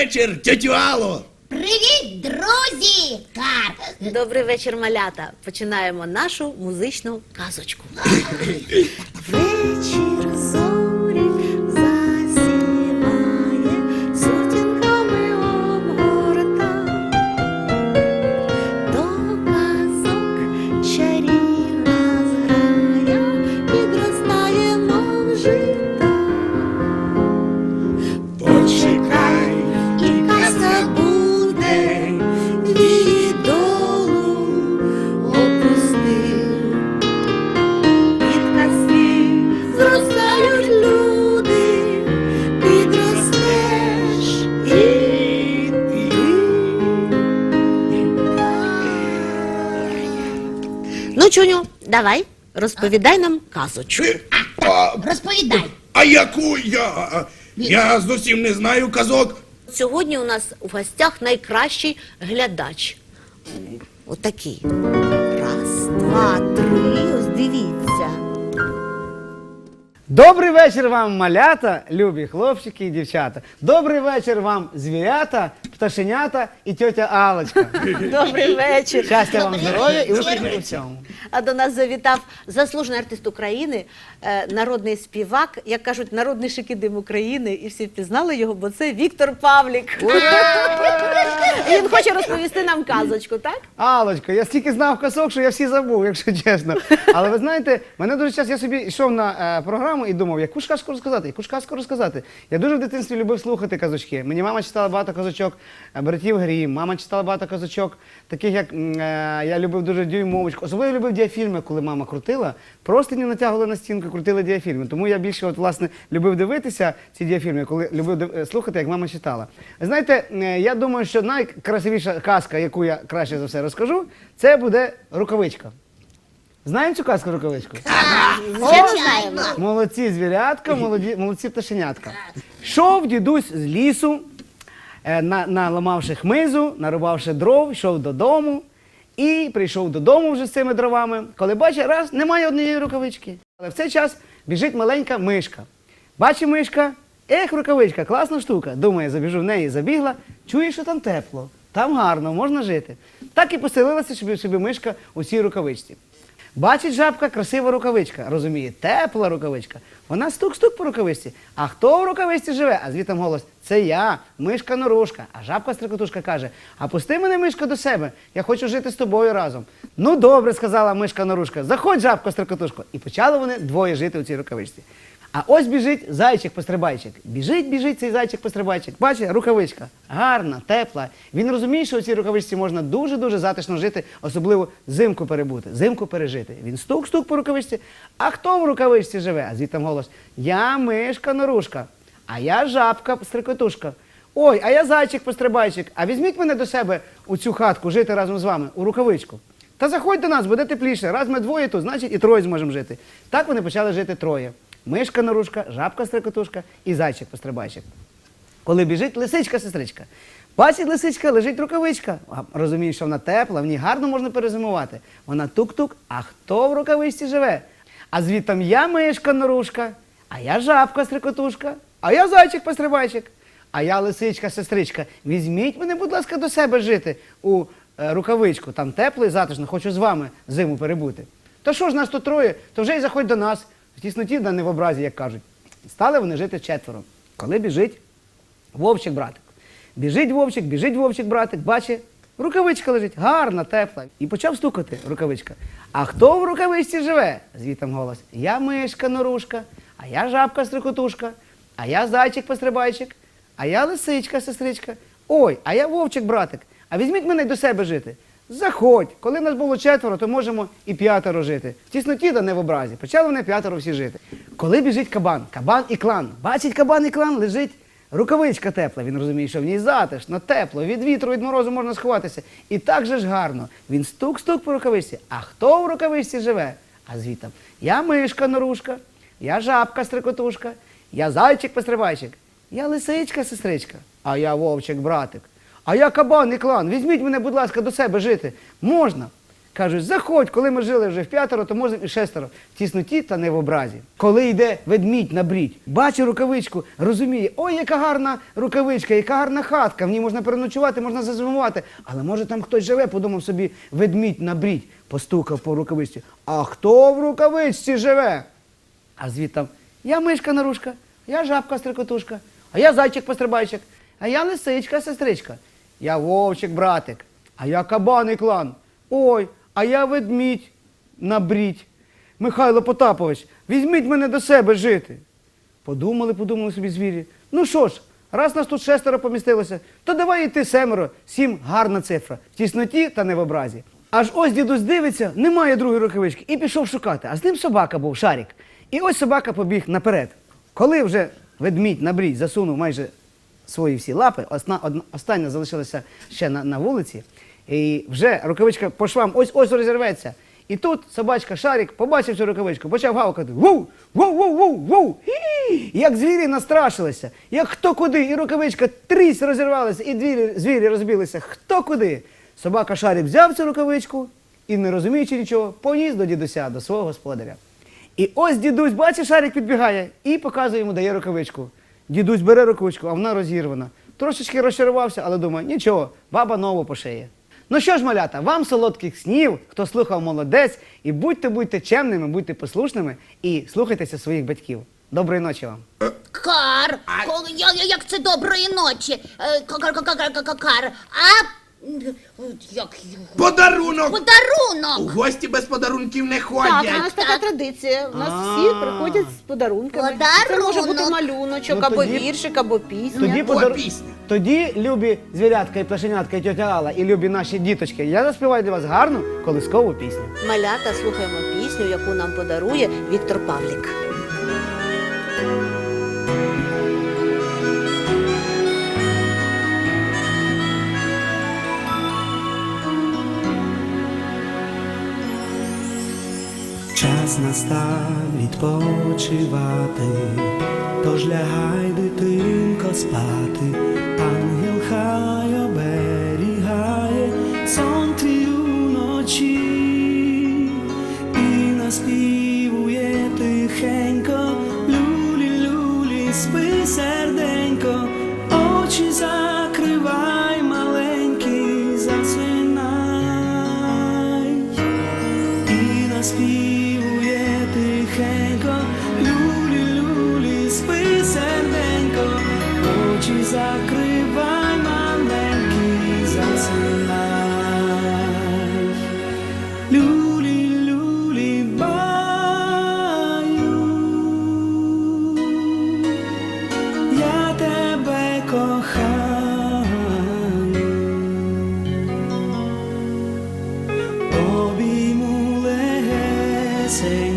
Вечір, тетю Алло. Привіт, друзі! Кар! Добрий вечір, малята. Починаємо нашу музичну казочку. Вечір давай, розповідай нам казочку. А, Розповідай. а яку я? Я зовсім не знаю казок. Сьогодні у нас у гостях найкращий глядач. Отакий. Раз, два, три. Ось дивіться. Добрий вечір вам, малята, любі хлопчики і дівчата. Добрий вечір вам, звірята, пташенята і тьотя Алочка. Добрий вечір. Щастя вам, здоров'я і успіхів у всьому. А до нас завітав заслужений артист України, е, народний співак, як кажуть, народний шикидим України, і всі впізнали його, бо це Віктор Павлік. І Він хоче розповісти нам казочку, так? Алочка, я стільки знав казок, що я всі забув, якщо чесно. Але ви знаєте, мене дуже час, я собі йшов на е, програму і думав, яку ж казку розказати, яку ж казку розказати. Я дуже в дитинстві любив слухати казочки. Мені мама читала багато казочок е, братів Грім, мама читала багато казочок, таких як е, я любив дуже дюймовочку. Особливо любив діафільми, коли мама крутила. Просто не натягували на стінку, крутили діафільми. Тому я більше от, власне, любив дивитися ці діафільми, коли любив е, слухати, як мама читала. Знаєте, я думаю, що найкрасивіша казка, яку я краще за все розкажу, це буде рукавичка. Знаємо цю казку рукавичку? Звичайно. Молодці звірятка, молоді, молодці пташенятка. Йшов дідусь з лісу, е, на, наламавши хмизу, нарубавши дров, йшов додому і прийшов додому вже з цими дровами. Коли бачить, раз, немає однієї рукавички. Але в цей час біжить маленька мишка. Бачить мишка, ех, рукавичка, класна штука. Думає, забіжу в неї, забігла, чує, що там тепло, там гарно, можна жити. Так і поселилася собі, собі мишка у цій рукавичці. Бачить жабка, красива рукавичка. Розуміє, тепла рукавичка. Вона стук-стук по рукавичці. А хто в рукавичці живе? А звітом голос: це я, мишка норушка. А жабка стрикотушка каже: А пусти мене, мишка, до себе. Я хочу жити з тобою разом. Ну добре, сказала мишка норушка. Заходь, жабко, стрикотушко. І почали вони двоє жити у цій рукавичці. А ось біжить зайчик-пострибайчик. Біжить, біжить цей зайчик-пострибайчик. Бачить, рукавичка. Гарна, тепла. Він розуміє, що у цій рукавичці можна дуже-дуже затишно жити, особливо зимку перебути, зимку пережити. Він стук-стук по рукавичці. А хто в рукавичці живе? А звідти голос: Я мишка норушка, а я жабка стрикотушка. Ой, а я зайчик-пострибайчик. А візьміть мене до себе у цю хатку жити разом з вами, у рукавичку. Та заходь до нас, буде тепліше. Раз ми двоє тут, значить і троє зможемо жити. Так вони почали жити троє. Мишка норушка, жабка стрикотушка і зайчик пострибайчик. Коли біжить лисичка-сестричка. Бачить лисичка, лежить рукавичка. А, Розуміє, що вона тепла, в ній гарно можна перезимувати. Вона тук-тук, а хто в рукавичці живе? А звідтам я мишка норушка, а я жабка стрикотушка, а я зайчик-пострибайчик, а я лисичка-сестричка. Візьміть мене, будь ласка, до себе жити у е, рукавичку. Там тепло і затишно, хочу з вами зиму перебути. То що ж нас тут троє, то вже й заходь до нас. Тісноті, да не в образі, як кажуть. Стали вони жити четверо. Коли біжить вовчик братик. Біжить вовчик, біжить вовчик братик, бачить, рукавичка лежить, гарна, тепла. І почав стукати рукавичка. А хто в рукавичці живе? Звітом голос. Я мишка норушка, а я жабка стрикотушка, а я зайчик пострибайчик, а я лисичка сестричка. Ой, а я вовчик братик. А візьміть мене до себе жити. Заходь, коли нас було четверо, то можемо і п'ятеро жити. В тісноті да не в образі. Почали вони п'ятеро всі жити. Коли біжить кабан, кабан і клан. Бачить кабан і клан, лежить рукавичка тепла. Він розуміє, що в ній затишно, тепло, від вітру, від морозу можна сховатися. І так же ж гарно. Він стук-стук по рукавичці. А хто в рукавичці живе? А звітом я мишка норушка, я жабка стрикотушка, я зайчик пострибайчик, я лисичка сестричка, а я вовчик братик. А я кабан і клан. Візьміть мене, будь ласка, до себе жити. Можна. Кажуть, заходь, коли ми жили вже в п'ятеро, то можемо і шестеро. В тісноті та не в образі. Коли йде ведмідь на брідь, бачить рукавичку, розуміє, ой, яка гарна рукавичка, яка гарна хатка, в ній можна переночувати, можна зазимувати. Але може там хтось живе, подумав собі, ведмідь на брідь, постукав по рукавичці. А хто в рукавичці живе? А звідтам я мишка нарушка, я жабка стрикотушка, а я зайчик пострибайчик, а я лисичка сестричка, я вовчик братик, а я кабаний клан. Ой, а я ведмідь набрідь. Михайло Потапович, візьміть мене до себе жити. Подумали, подумали собі звірі. Ну що ж, раз нас тут шестеро помістилося, то давай і ти семеро, сім гарна цифра, в тісноті та не в образі. Аж ось дідусь дивиться, немає другої рукавички, і пішов шукати. А з ним собака був, шарик. І ось собака побіг наперед. Коли вже ведмідь на брідь засунув майже свої всі лапи, остання залишилася ще на, на вулиці, і вже рукавичка по швам ось ось розірветься. І тут собачка Шарик побачив цю рукавичку, почав гавкати ву, ву, ву, ву, ву. Як звірі настрашилися, як хто куди, і рукавичка трісь розірвалася, і двірі, звірі розбилися, хто куди. Собака Шарик взяв цю рукавичку і, не розуміючи нічого, поніс до дідуся, до свого господаря. І ось дідусь, бачиш, шарик підбігає і показує йому, дає рукавичку. Дідусь бере рукавичку, а вона розірвана. Трошечки розчарувався, але думаю, нічого, баба нову пошиє. Ну що ж, малята, вам солодких снів, хто слухав молодець, і будьте будьте чемними, будьте послушними і слухайтеся своїх батьків. Доброї ночі вам. Кар. Коли, я, я- як це доброї ночі. Е, Кар, кар, кар, кар, кар, кар. А як його? Подарунок! У Подарунок. гості без подарунків не Так, у нас ходять. така традиція. У нас всі приходять з подарунками. Це може бути Подарунок. малюночок, Ну, або тоді- віршик, або пісня. Тоді, Або подар- пісня. Тоді, любі звірятка і плешенятка, і тьотя Алла, і любі наші діточки, я заспіваю для вас гарну колискову пісню. Малята слухаємо пісню, яку нам подарує Віктор Павлік. Час настав відпочивати, тож лягай, дитинко, спати, ангел хай оберігає сон твій уночі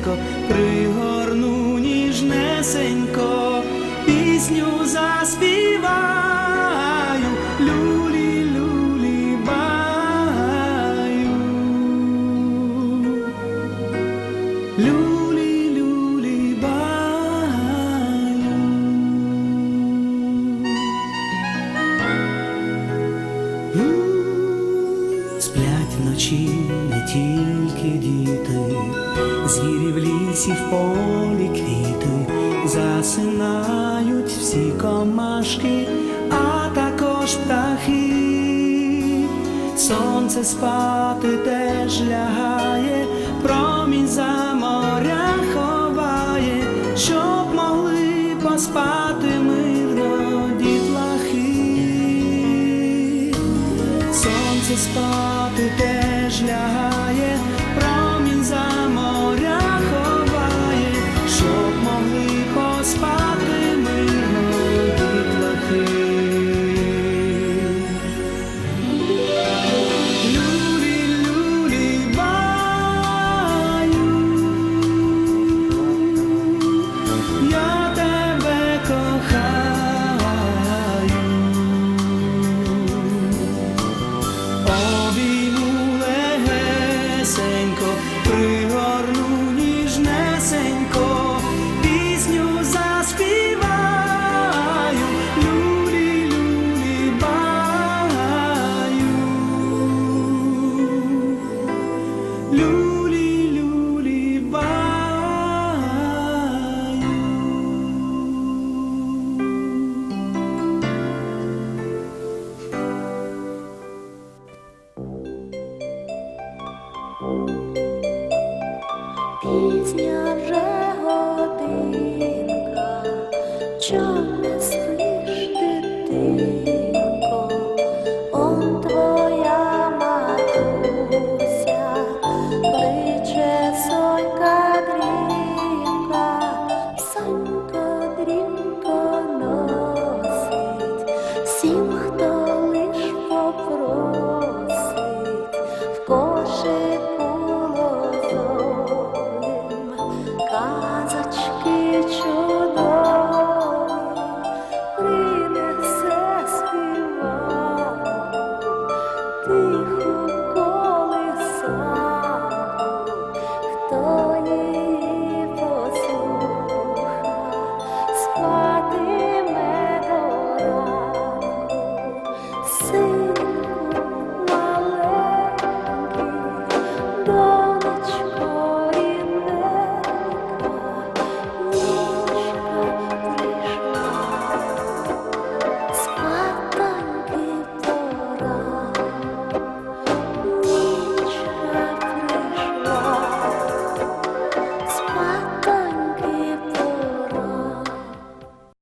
легесенько, пригорну ніжнесенько, пісню заспіваю, люлі, люлі, баю. Баю. Сплять вночі звірі в лісі, в полі квіти, засинають всі комашки, а також птахи. Сонце спати теж лягає, промінь за моря ховає, щоб могли поспати мирно дітлахи. Сонце спати 多。